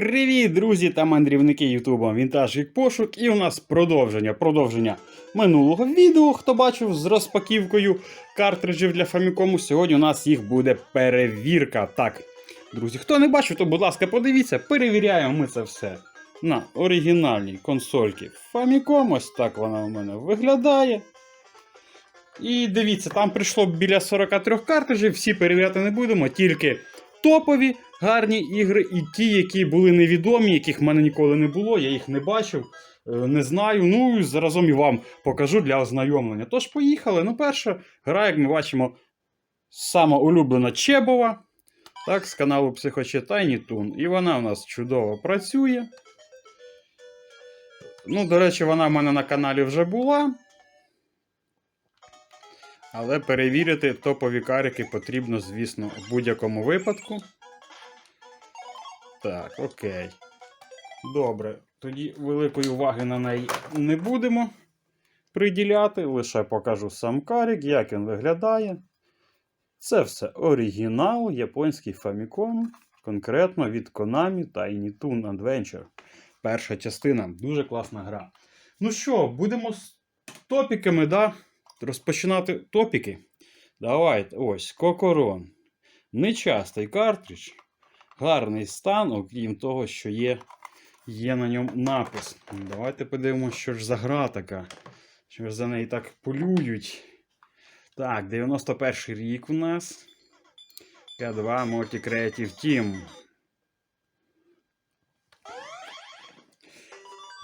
Привіт, друзі та мандрівники Ютуба Вінтаж і Пошук. І у нас продовження. Продовження минулого відео, хто бачив з розпаківкою картриджів для Famicom. Сьогодні у нас їх буде перевірка. Так, друзі, хто не бачив, то будь ласка, подивіться, перевіряємо ми це все на оригінальній консольці Famicom. Ось так вона у мене виглядає. І дивіться, там прийшло біля 43 картриджів, всі перевіряти не будемо, тільки топові гарні ігри і ті, які були невідомі, яких в мене ніколи не було, я їх не бачив, е, не знаю. Ну і заразом і вам покажу для ознайомлення. Тож, поїхали. Ну, перша гра, як ми бачимо, сама улюблена Чебова. Так, з каналу Психочитай Тун. І вона у нас чудово працює. Ну, до речі, вона в мене на каналі вже була. Але перевірити топові карики потрібно, звісно, в будь-якому випадку. Так, окей. Добре. Тоді великої уваги на неї не будемо приділяти. Лише покажу сам карик, як він виглядає. Це все оригінал, японський Famicom, конкретно від Konami Tiny Toon Adventure. Перша частина. Дуже класна гра. Ну що, будемо з топіками, да? розпочинати топіки. Давайте, ось, Кокорон. Нечастий картридж. Гарний стан, окрім того, що є, є на ньому напис. Давайте подивимося, що ж за гра така. Що ж за неї так полюють. Так, 91 рік у нас. К2 Multi Creative Team.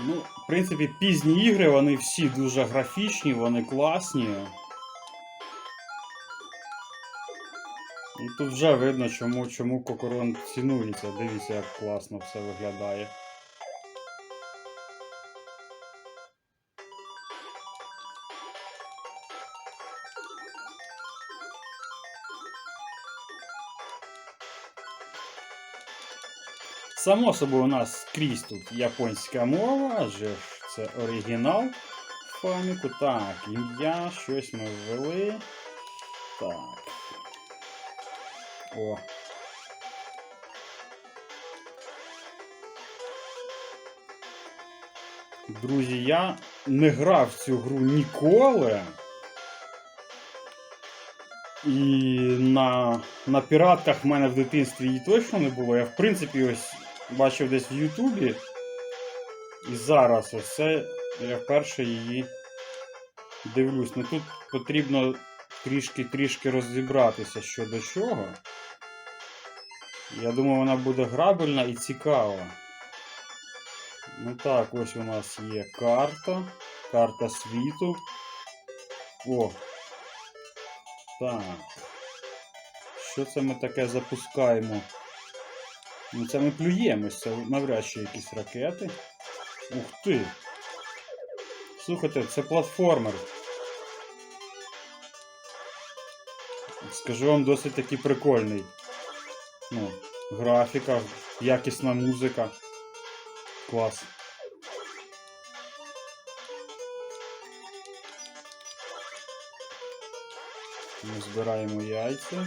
Ну, в принципі, пізні ігри, вони всі дуже графічні, вони класні. Ну, тут вже видно, чому, чому Кокорон цінується. Дивіться, як класно все виглядає. Само собою у нас скрізь тут японська мова, адже це оригінал Фаміку. Так, ім'я, щось ми ввели. Так. О. Друзі, я не грав в цю гру ніколи. І на, на піратках в мене в дитинстві її точно не було. Я, в принципі, ось бачив десь в Ютубі. І зараз ось це я вперше її дивлюсь. Ну тут потрібно трішки-трішки розібратися що до чого. Я думаю, вона буде грабельна і цікава. Ну так, ось у нас є карта. Карта світу. О! Так. Що це ми таке запускаємо? Ну це ми плюємось, це навряд чи якісь ракети. Ух ти! Слухайте, це платформер. Скажу вам досить таки прикольний. Ну, графіка, якісна музика. Клас. Ми збираємо яйця.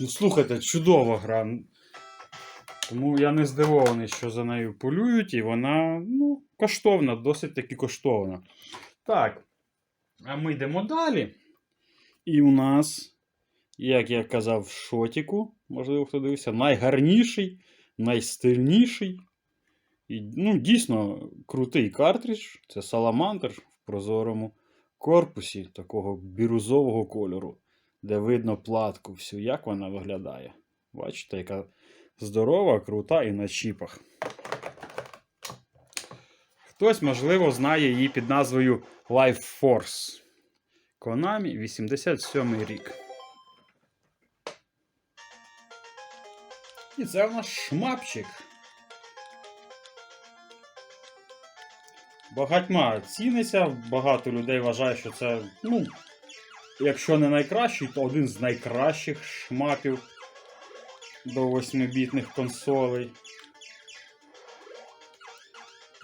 Ну, слухайте, чудова гра. Тому я не здивований, що за нею полюють, і вона, ну, коштовна, досить таки коштовна. Так. А ми йдемо далі. І у нас, як я казав, в шотіку, можливо, хто дивився, найгарніший, найстильніший. І, ну, дійсно, крутий картридж. Це саламандр в прозорому корпусі такого бірузового кольору, де видно платку всю, як вона виглядає. Бачите, яка здорова, крута і на чіпах. Хтось, можливо, знає її під назвою Life Force. Konami 87 рік. І це в нас шмапчик. Багатьма ціниться, багато людей вважає, що це, ну, якщо не найкращий, то один з найкращих шмапів до 8-бітних консолей.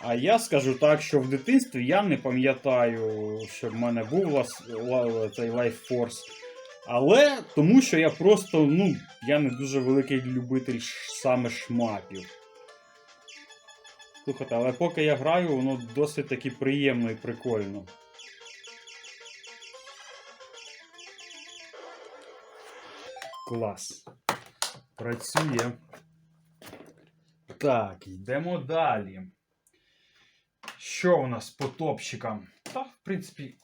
А я скажу так, що в дитинстві я не пам'ятаю, що в мене був лас, ла- цей Life Force. Але тому що я просто, ну, я не дуже великий любитель саме шмапів. Слухайте, але поки я граю, воно досить таки приємно і прикольно. Клас. Працює. Так, йдемо далі. Що у нас по топчикам? Та, в принципі.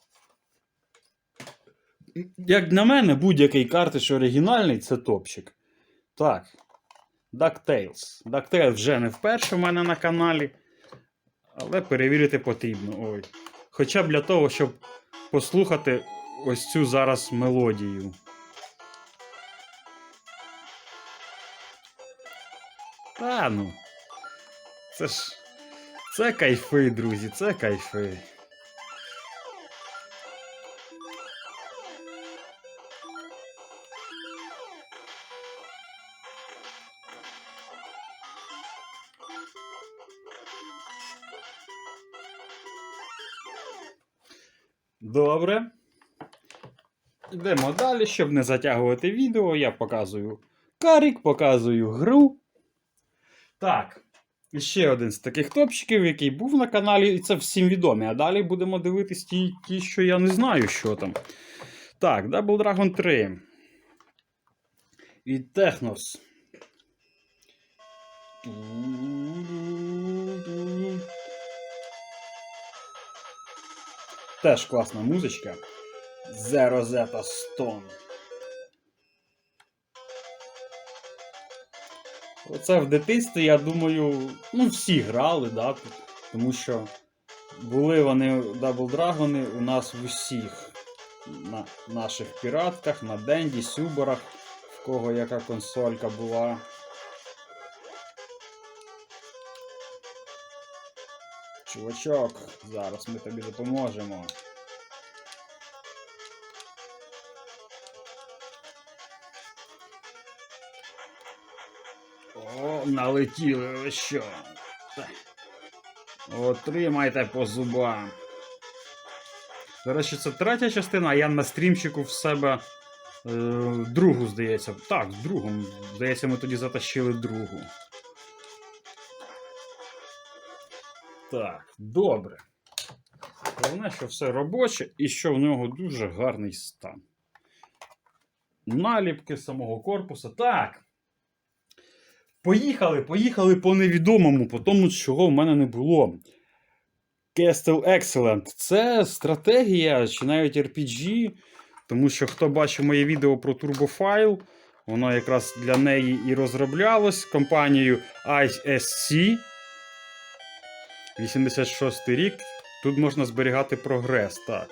Як на мене, будь-який картиш оригінальний це топчик. Так. DuckTales. DuckTales вже не вперше в мене на каналі. Але перевірити потрібно. Ой. Хоча б для того, щоб послухати ось цю зараз мелодію. Та ну. Це ж. Це кайфи, друзі, це кайфи. Добре. Йдемо далі, щоб не затягувати відео. Я показую карік, показую гру. Так. І ще один з таких топчиків, який був на каналі, і це всім відомі. А далі будемо дивитись ті, ті, що я не знаю, що там. Так, Double Dragon 3. Від Технос. Теж класна музичка. Zero Zeta Stone. Оце в дитинстві, я думаю, ну всі грали, да, тому що були вони Double Dragon у нас в усіх на наших піратках, на Денді, Сюборах, в кого яка консолька була. Чувачок, зараз ми тобі допоможемо. Налетіли ви що. Отримайте по зубам. До речі, це третя частина, а я на стрімчику в себе е, другу, здається. Так, другу. Здається, ми тоді затащили другу. Так, добре. Головне, що все робоче і що в нього дуже гарний стан. Наліпки самого корпуса. Так. Поїхали, поїхали по невідомому, по тому, чого в мене не було. Castle Excellent. Це стратегія чи навіть RPG. Тому що хто бачив моє відео про Turbofile, воно якраз для неї і розроблялось компанією ISC. 86 рік. Тут можна зберігати прогрес, так.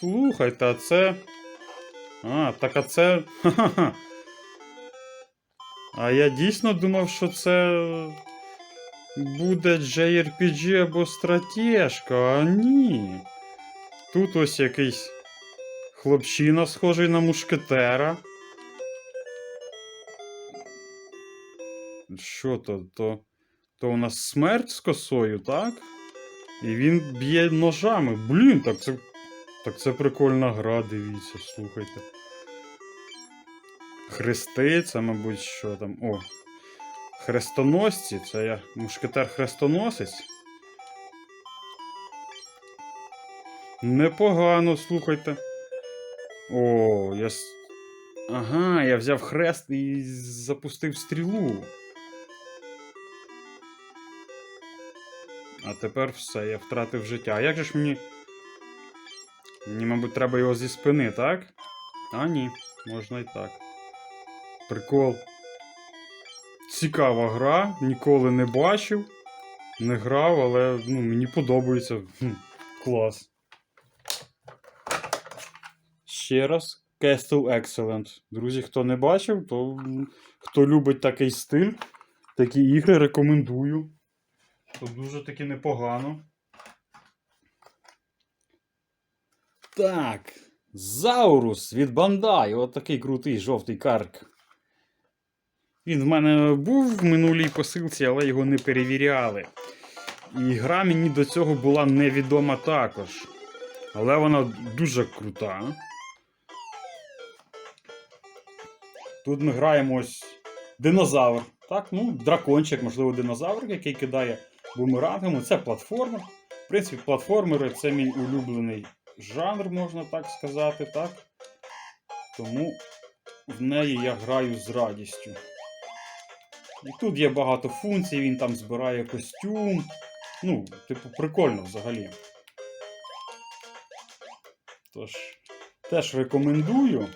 Слухайте, а це. А, так а це. Ха-ха-ха. А я дійсно думав, що це буде JRPG або стратежка, а ні. Тут ось якийсь хлопчина, схожий на мушкетера. Що то? То, то у нас смерть з косою, так? І він б'є ножами. Блін, так це. Так це прикольна гра, дивіться, слухайте. Хрести, це, мабуть, що там. О. Хрестоносці, це я мушкетер-хрестоносець. Непогано, слухайте. О, я. Ага, я взяв хрест і запустив стрілу. А тепер все, я втратив життя. А як же ж мені. Мені, мабуть, треба його зі спини, так? А, ні, можна і так. Прикол. Цікава гра, ніколи не бачив, не грав, але ну, мені подобається. Хм, клас. Ще раз. Castle Excellent. Друзі, хто не бачив, то хто любить такий стиль, такі ігри рекомендую. То дуже таки непогано. Так. Заурус від Бандай. От крутий жовтий карк. Він в мене був в минулій посилці, але його не перевіряли. І гра мені до цього була невідома також. Але вона дуже крута. Тут ми граємо ось динозавр. Так, ну, дракончик, можливо, динозавр, який кидає бумерангами. Це платформа. В принципі, платформери це мій улюблений жанр, можна так сказати, так? Тому в неї я граю з радістю. І тут є багато функцій, він там збирає костюм. Ну, типу, прикольно взагалі. Тож, теж рекомендую.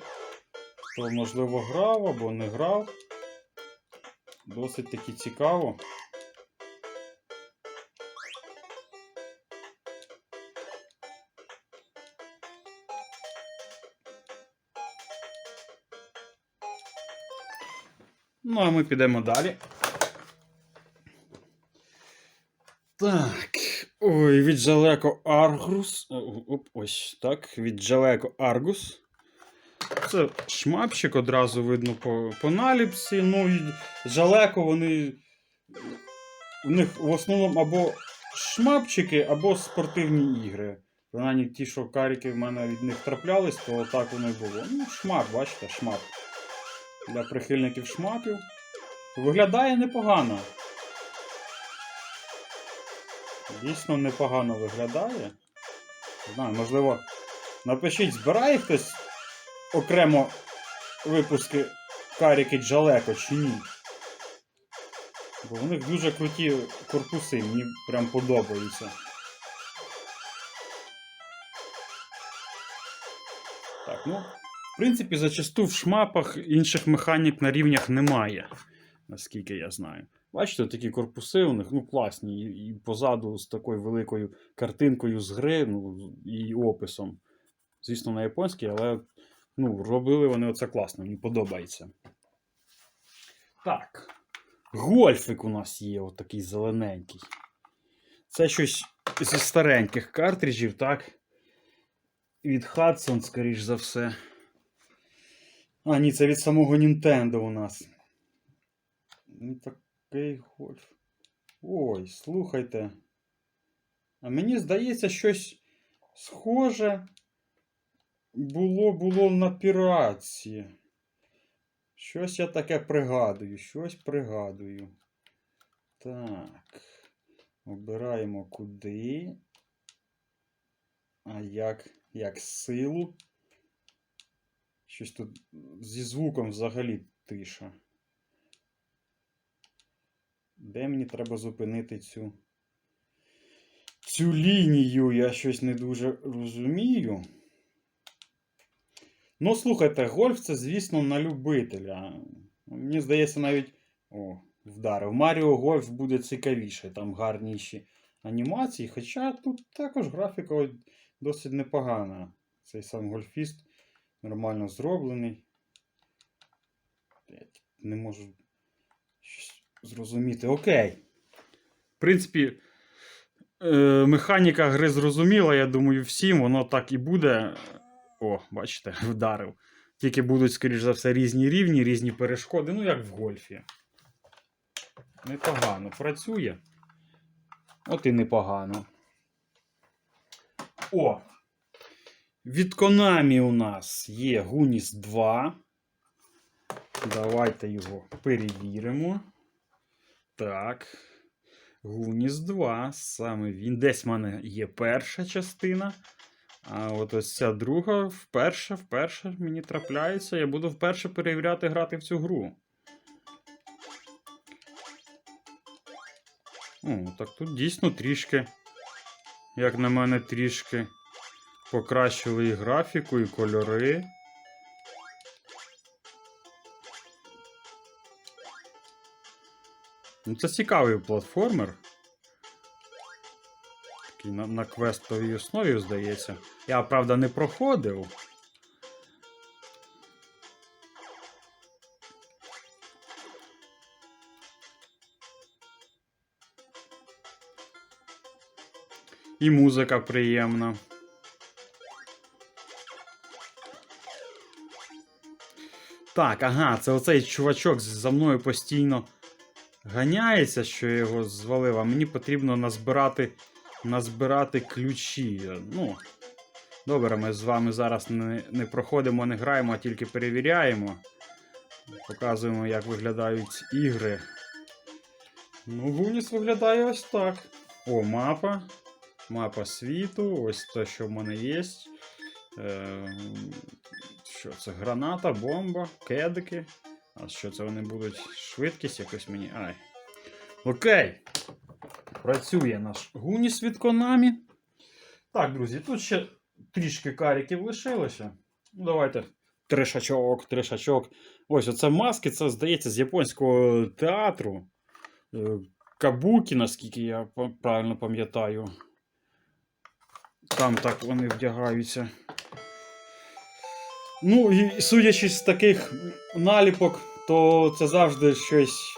Хто, можливо, грав або не грав. Досить таки цікаво. Ну, а ми підемо далі. Так. Ой, від Жалеко Аргус. Оп, ось так. Від Жалеко Аргус. Це шмапчик одразу видно по, по наліпсі. Ну Жалеко вони. У них в основному або шмапчики, або спортивні ігри. Принаймні ті, що каріки в мене від них траплялись, то так воно і було. Ну, шмап, бачите, шмап. Для прихильників шмапів. Виглядає непогано. Дійсно непогано виглядає. Не знаю, можливо, напишіть, збирає хтось окремо випуски каріки Джалеко чи ні. Бо в них дуже круті корпуси, мені прям подобаються. Так, ну, в принципі, зачасту в шмапах інших механік на рівнях немає, наскільки я знаю. Бачите, такі корпуси у них ну, класні, і, позаду з такою великою картинкою з гри ну, і описом. Звісно, на японській, але ну, робили вони оце класно, мені подобається. Так. Гольфик у нас є, отакий зелененький. Це щось зі стареньких картриджів, так? Від Hudson, скоріш за все. А, ні, це від самого Nintendo у нас. Ну, такий гольф. Ой, слухайте. А мені здається, щось схоже було було на піратці. Щось я таке пригадую, щось пригадую. Так. Обираємо куди. А як, як силу. Щось тут зі звуком взагалі тиша. Де мені треба зупинити цю цю лінію? Я щось не дуже розумію. Ну, слухайте, гольф це, звісно, на любителя. Мені здається, навіть. О, вдарив. Маріо Гольф буде цікавіше, там гарніші анімації. Хоча тут також графіка досить непогана. Цей сам гольфіст нормально зроблений. Не можу зрозуміти. Окей. В принципі, е, механіка гри зрозуміла, я думаю, всім, воно так і буде. О, бачите, вдарив. Тільки будуть, скоріш за все, різні рівні, різні перешкоди, ну як в гольфі. Непогано працює. От і непогано. О! Від Konami у нас є Гуніс 2. Давайте його перевіримо. Так. Гуніс 2. Саме він. Десь в мене є перша частина. А от ось ця друга вперше, вперше мені трапляється. Я буду вперше перевіряти грати в цю гру. О, так тут дійсно трішки, як на мене, трішки покращили і графіку, і кольори. Ну, це цікавий платформер. Такий на, на квестовій основі, здається. Я, правда, не проходив. І музика приємна. Так, ага, це оцей чувачок за мною постійно ганяється, що я його звалив, а мені потрібно назбирати, назбирати ключі. Ну, добре, ми з вами зараз не, не проходимо, не граємо, а тільки перевіряємо. Показуємо, як виглядають ігри. Ну, Гуніс виглядає ось так. О, мапа. Мапа світу. Ось те, що в мене є. Е, що це? Граната, бомба, кедики. А що це вони будуть? Швидкість якось мені. Ай. Окей. Працює наш Гуніс від Konami. Так, друзі, тут ще трішки каріків лишилося. Ну, давайте. Тришачок, тришачок. Ось оце маски, це здається з японського театру. Е, Кабукі, наскільки я правильно пам'ятаю. Там так вони вдягаються. Ну, і судячи з таких наліпок, то це завжди щось.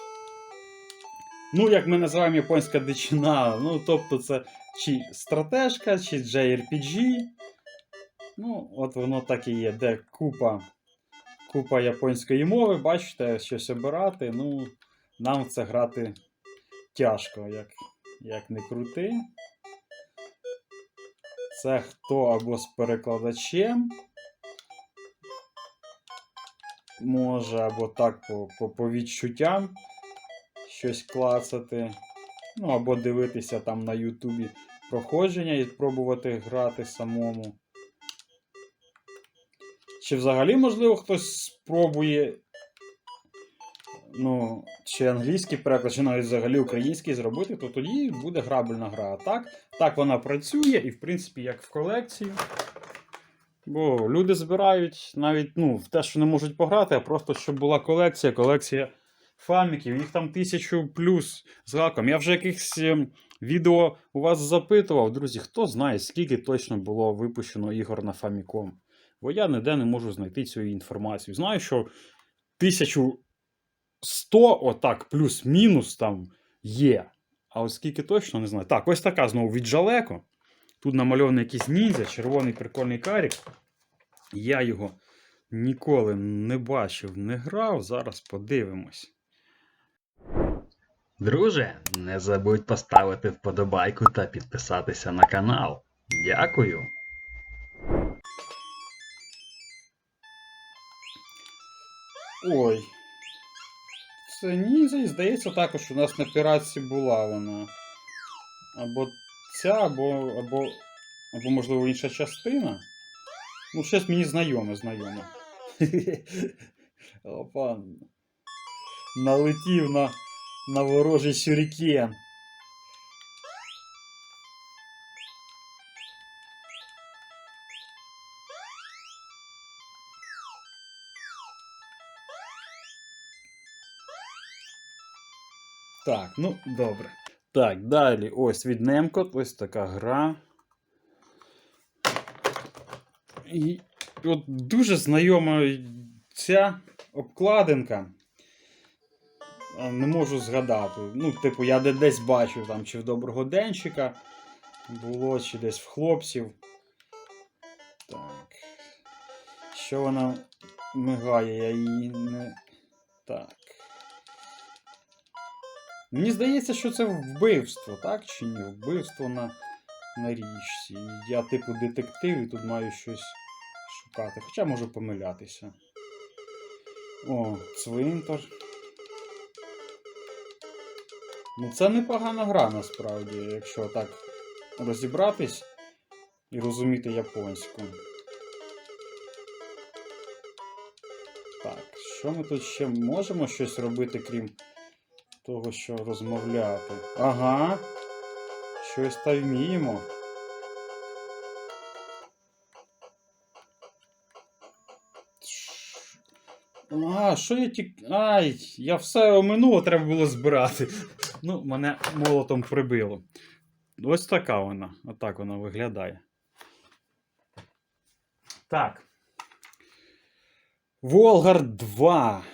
Ну, як ми називаємо японська дичина. Ну, тобто, це чи стратежка, чи JRPG. Ну, от воно так і є, де купа, купа японської мови, бачите, щось обирати. Ну, нам це грати тяжко, як, як не крути. Це хто або з перекладачем. Може, або так по, по, по відчуттям щось клацати. Ну, або дивитися там на Ютубі проходження і пробувати грати самому. Чи взагалі, можливо, хтось спробує. Ну, чи англійський переклад, чи навіть взагалі український зробити, то тоді буде грабельна гра. А так, так вона працює, і в принципі, як в колекцію. Бо люди збирають навіть ну, в те, що не можуть пограти, а просто щоб була колекція, колекція фаміків, їх там тисячу плюс з гаком. Я вже якихось ем, відео у вас запитував, друзі, хто знає, скільки точно було випущено ігор на Famicom. Бо я ніде не можу знайти цю інформацію. Знаю, що 1100, отак, плюс-мінус там є. А от скільки точно не знаю. Так, ось така знову від Жалеко. Тут намальований якийсь ніндзя, червоний прикольний карік. Я його ніколи не бачив, не грав. Зараз подивимось. Друже, не забудь поставити вподобайку та підписатися на канал. Дякую. Ой. Це ніндзя, і здається, також у нас на піратці була вона. Або ця, або, або, або можливо, інша частина. Ну, щось мені знайоме, знайоме. Опа. Налетів на, на ворожий сюрікен. Так, ну добре. Так, далі ось від Немкот, ось така гра. І от дуже знайома ця обкладинка. Не можу згадати. Ну, типу, я де- десь бачив там, чи в доброго денчика було, чи десь в хлопців. Так. Що вона мигає, я її не. Так. Мені здається, що це вбивство, так чи ні? Вбивство на, на річці. Я, типу, детектив і тут маю щось шукати. Хоча можу помилятися. О, цвинтар. Ну, це непогана гра насправді, якщо так розібратись і розуміти японську. Так, що ми тут ще можемо щось робити, крім того, що розмовляти? Ага. Щось та вміємо. А, що я тік. Ай, я все оминуло, треба було збирати. Ну, мене молотом прибило. Ось така вона. Отак вона виглядає. Так. Волгар 2.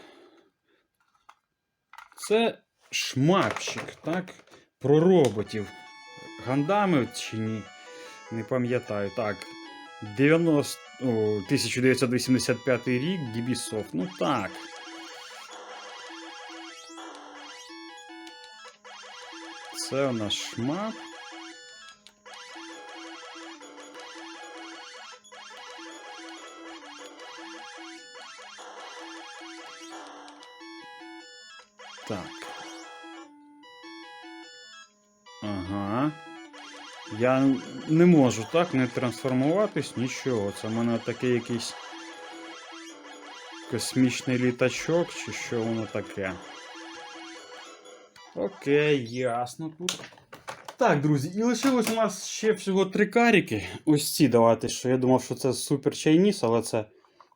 Це шмапчик, так? Про роботів. Гандами чи ні? Не пам'ятаю. Так. 90... О, 1985 рік Ubisoft. Ну так. Це у нас шмат. Ага. Я не можу так не трансформуватись, нічого. Це в мене такий якийсь космічний літачок, чи що воно таке. Окей, ясно тут. Так, друзі, і лишилось у нас ще всього три каріки. Ось ці давати, що я думав, що це супер чайніс, але це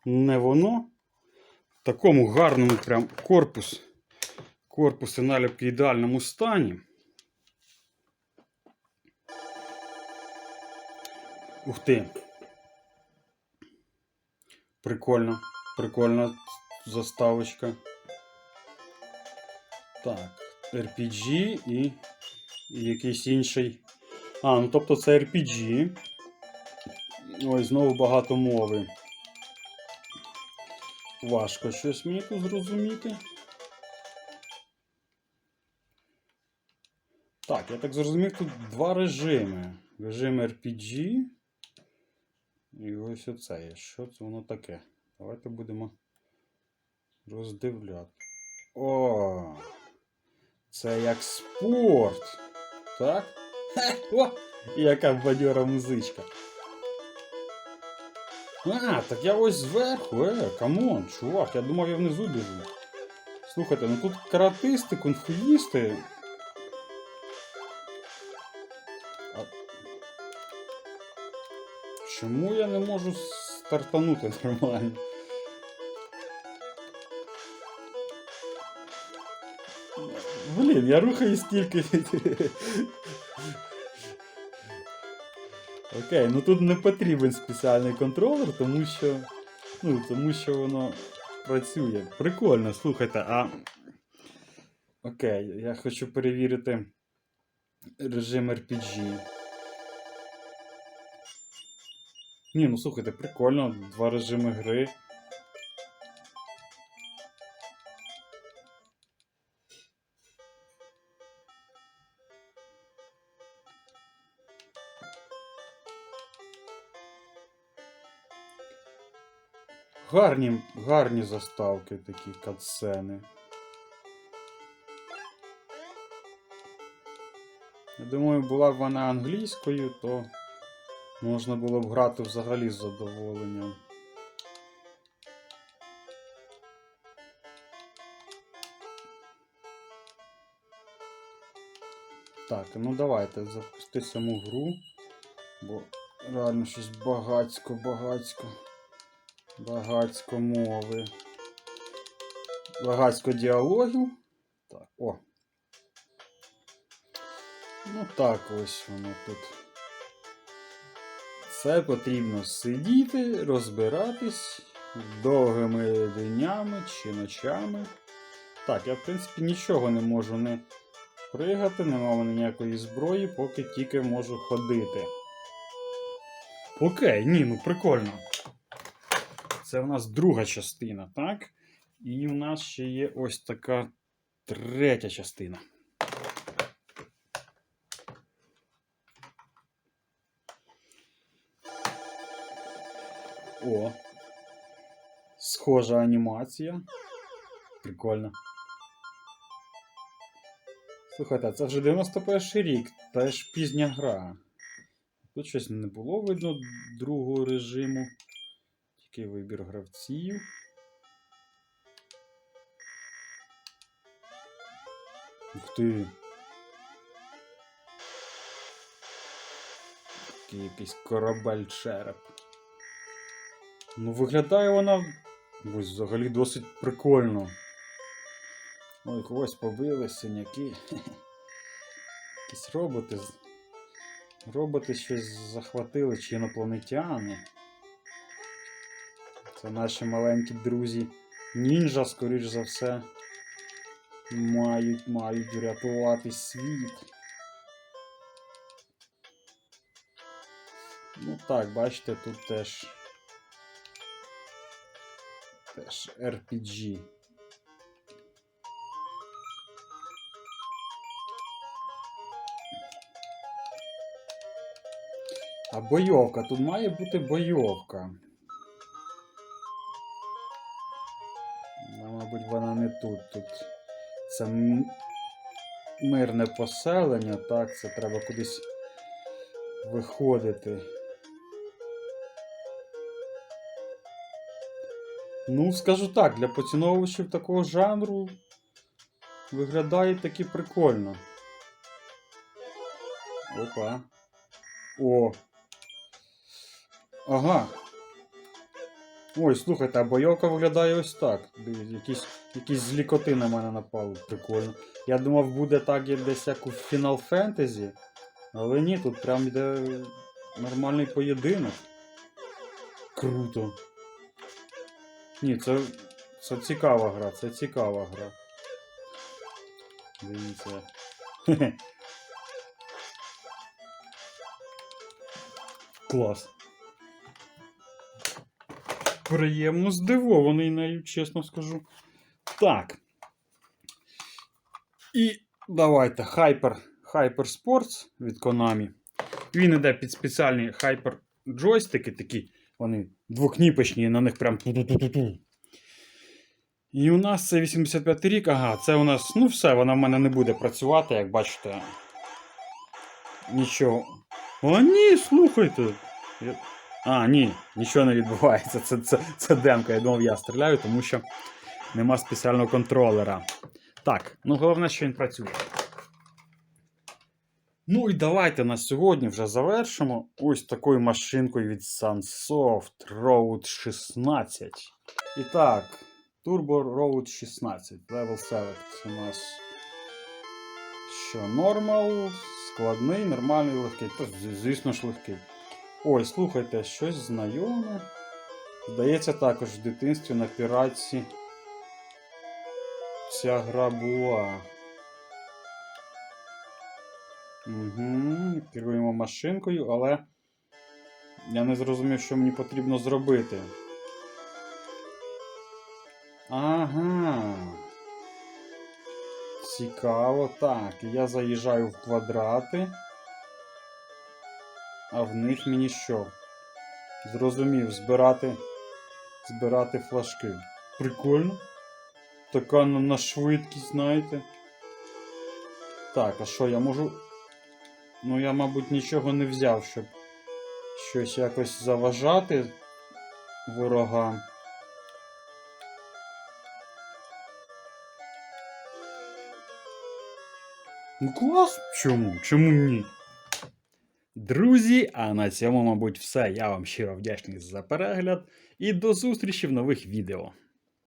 не воно. В такому гарному прям корпус. Корпус і наліпки в ідеальному стані. Ух ти. Прикольно. Прикольна заставочка. Так, RPG і, і якийсь інший. А, ну тобто це RPG. Ой, знову багато мови. Важко щось мені тут зрозуміти. Так, я так зрозумів, тут два режими. Режим RPG. І ось оце є. Що це воно таке? Давайте будемо роздивляти. О! Це як спорт. Так? Хе, О! Яка бадьора музичка. А, так я ось зверху, е, камон, чувак, я думав, я внизу біжу. Слухайте, ну тут каратисти, кунфуїсти. Чому я не можу стартанути нормально? Блін, я рухаюсь тільки. Окей, ну тут не потрібен спеціальний контролер, тому що. Ну, тому що воно працює. Прикольно, слухайте, а. Окей, я хочу перевірити режим RPG. Ні, ну слухайте, прикольно, два режими гри. Гарні, гарні заставки такі катсцени. Я думаю, була б вона англійською, то можна було б грати взагалі з задоволенням. Так, ну давайте запусти саму гру, бо реально щось багацько, багацько. Багацько мови. Багацько діалогів. Так, о. Ну так ось воно тут. Це потрібно сидіти, розбиратись довгими днями чи ночами. Так, я в принципі нічого не можу не пригати, нема в мене ніякої зброї, поки тільки можу ходити. Окей, ні, ну прикольно. Це в нас друга частина, так? І в нас ще є ось така третя частина. О. Схожа анімація. Прикольно. Слухайте, це вже 91 рік, теж пізня гра. Тут щось не було видно другого режиму. Тільки вибір гравців. Ух ти. Такий якийсь корабель череп. Ну, виглядає вона взагалі досить прикольно. Ой, когось побили, синяки. Якісь роботи. Роботи щось захватили чи інопланетяни. Це наші маленькі друзі. Нінджа, скоріш за все, мають, мають врятувати світ. Ну так, бачите, тут теж. Теж RPG. А бойовка, тут має бути бойовка. Ну, мабуть, вона не тут. Тут це мирне поселення, так, це треба кудись виходити. Ну, скажу так, для поціновувачів такого жанру виглядає таки прикольно. Опа. О. Ага. Ой, слухайте, а бойовка виглядає ось так. Якісь, якісь злікоти на мене напали. Прикольно. Я думав, буде так як десь як у Final Fantasy. Але ні, тут прям йде нормальний поєдинок. Круто. Ні, це, це цікава гра, це цікава гра. Дивіться. Клас. Приємно здивований нею, чесно скажу. Так. І давайте Hyper, Hyper Sports від Konami. Він іде під спеціальні Hyper джойстики такі. Вони двокніпочні, на них прям. І у нас це 85 рік. Ага, це у нас, ну все, вона в мене не буде працювати, як бачите. Нічого. О, ні, слухайте. А, ні, нічого не відбувається. Це, це, це демка. Я думав, я стріляю, тому що нема спеціального контролера. Так, ну головне, що він працює. Ну і давайте на сьогодні вже завершимо ось такою машинкою від Sunsoft Road 16. І так, Turbo Road 16, Level Select у нас що, нормал, складний, нормальний, легкий. Та, звісно ж, легкий. Ой, слухайте, щось знайоме. Здається, також в дитинстві на піратці ця гра була. Угу, керуємо машинкою, але я не зрозумів, що мені потрібно зробити. Ага. Цікаво. Так, я заїжджаю в квадрати. А в них мені що? Зрозумів, збирати. Збирати флажки. Прикольно. Така на, швидкість, знаєте. Так, а що я можу. Ну, я, мабуть, нічого не взяв, щоб щось якось заважати ворогам. Ну клас! Чому? Чому ні? Друзі, а на цьому, мабуть, все. Я вам щиро вдячний за перегляд і до зустрічі в нових відео.